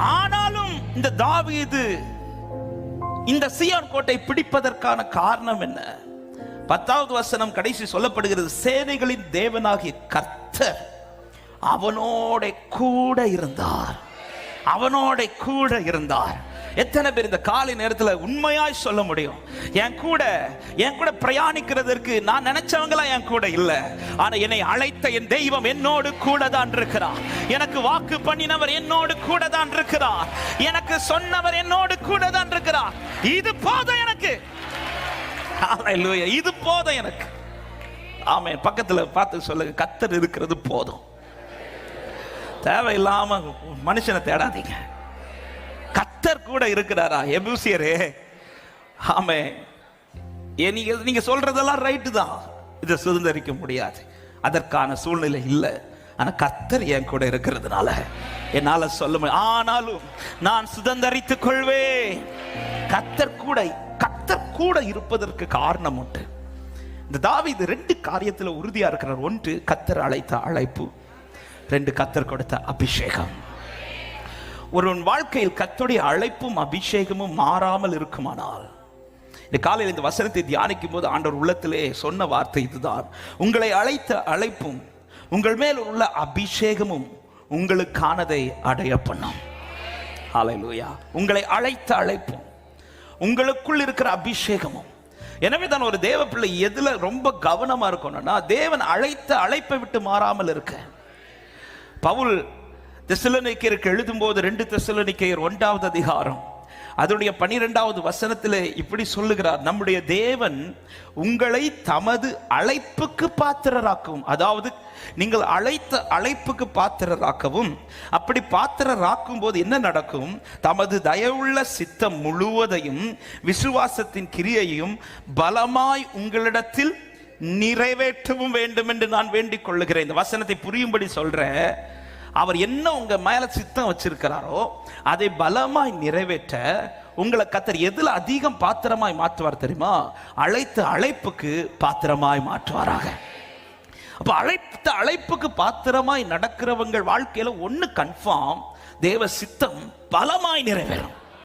ஆனாலும் இந்த தாவீது இந்த சியான் கோட்டை பிடிப்பதற்கான காரணம் என்ன? பத்தாவது வசனம் கடைசி சொல்லப்படுகிறது சேனைகளின் தேவனாகிய கர்த்தர் அவனோட கூட இருந்தார். அவனோட கூட இருந்தார். எத்தனை பேர் இந்த காலை நேரத்தில் உண்மையாய் சொல்ல முடியும்? என் கூட என் கூட பிரயாணிக்கிறதற்கு நான் நினைச்சவங்களா என் கூட இல்ல. ஆனா என்னை அழைத்த என் தெய்வம் என்னோடு கூட தான் இருக்கிறார். எனக்கு வாக்கு பண்ணினவர் என்னோடு கூட தான் இருக்கிறார். எனக்கு சொன்னவர் என்னோடு கூட தான் இருக்கிறார். இது போதும் எனக்கு. இது போதும் எனக்கு. ஆமே பக்கத்துல பார்த்து சொல்லுங்க. கத்தர் இருக்கிறது போதும். தேவையில்லாம மனுஷனை தேடாதீங்க. கர்த்தர் கூட இருக்கிறாரா? எபூசியரே. ஆமே. நீங்க நீங்க சொல்றதெல்லாம் ரைட்டு தான். இதை சுதந்திரிக்க முடியாது. அதற்கான சூழ்நிலை இல்லை. ஆனா கர்த்தர் என் கூட இருக்கிறதுனால என்னால சொல்ல முடியும். ஆனாலும் நான் சுதந்திரித்துக் கொள்வேன். கத்தர் கூட கத்தர் கூட இருப்பதற்கு காரணம் உண்டு. இந்த தாவி இது ரெண்டு காரியத்துல உறுதியா இருக்கிறார். ஒன்று கத்தர் அழைத்த அழைப்பு. ரெண்டு கத்தர் கொடுத்த அபிஷேகம். ஒருவன் வாழ்க்கையில் கத்துடைய அழைப்பும் அபிஷேகமும் மாறாமல் இருக்குமானால்? இந்த காலையில் இந்த வசனத்தை தியானிக்கும் போது ஆண்டவர் உள்ளத்திலே சொன்ன வார்த்தை இதுதான். உங்களை அழைத்த அழைப்பும் உங்கள் மேல் உள்ள அபிஷேகமும் உங்களுக்கானதை அடைய பண்ணும். ஹalleluya உங்களை அழைத்த அழைப்பும் உங்களுக்குள் இருக்கிற அபிஷேகமும். எனவே தான் ஒரு தேவ பிள்ளை எதுல ரொம்ப கவனமா இருக்கணும்னா தேவன் அழைத்த அழைப்பை விட்டு மாறாமல் இருக்க. பவுல் தெசலோனிக்கேயருக்கு எழுதும்போது ரெண்டு தெசலோனிக்கேயர் ஒன்றாவது அதிகாரம். அதனுடைய பனிரெண்டாவது வசனத்தில் இப்படி சொல்லுகிறார் நம்முடைய தேவன் உங்களை தமது அழைப்புக்கு பாத்திரராக்கவும் அதாவது நீங்கள் அழைத்த அழைப்புக்கு பாத்திரராக்கவும் அப்படி பாத்திரராக்கும் போது என்ன நடக்கும்? தமது தயவுள்ள சித்தம் முழுவதையும் விசுவாசத்தின் கிரியையும் பலமாய் உங்களிடத்தில் நிறைவேற்றவும் வேண்டும் என்று நான் வேண்டிக் கொள்ளுகிறேன். இந்த வசனத்தை புரியும்படி சொல்றேன் அவர் என்ன உங்க மேல சித்தம் வச்சிருக்கிறாரோ அதை பலமாய் நிறைவேற்ற உங்களை கத்தர் எதுல அதிகம் பாத்திரமாய் மாற்றுவார் தெரியுமா? அழைத்த அழைப்புக்கு பாத்திரமாய் மாற்றுவாராக. அப்ப அழைத்த அழைப்புக்கு பாத்திரமாய் நடக்கிறவங்க வாழ்க்கையில ஒன்று கன்ஃபார்ம் தேவ சித்தம் பலமாய் நிறைவேறும்.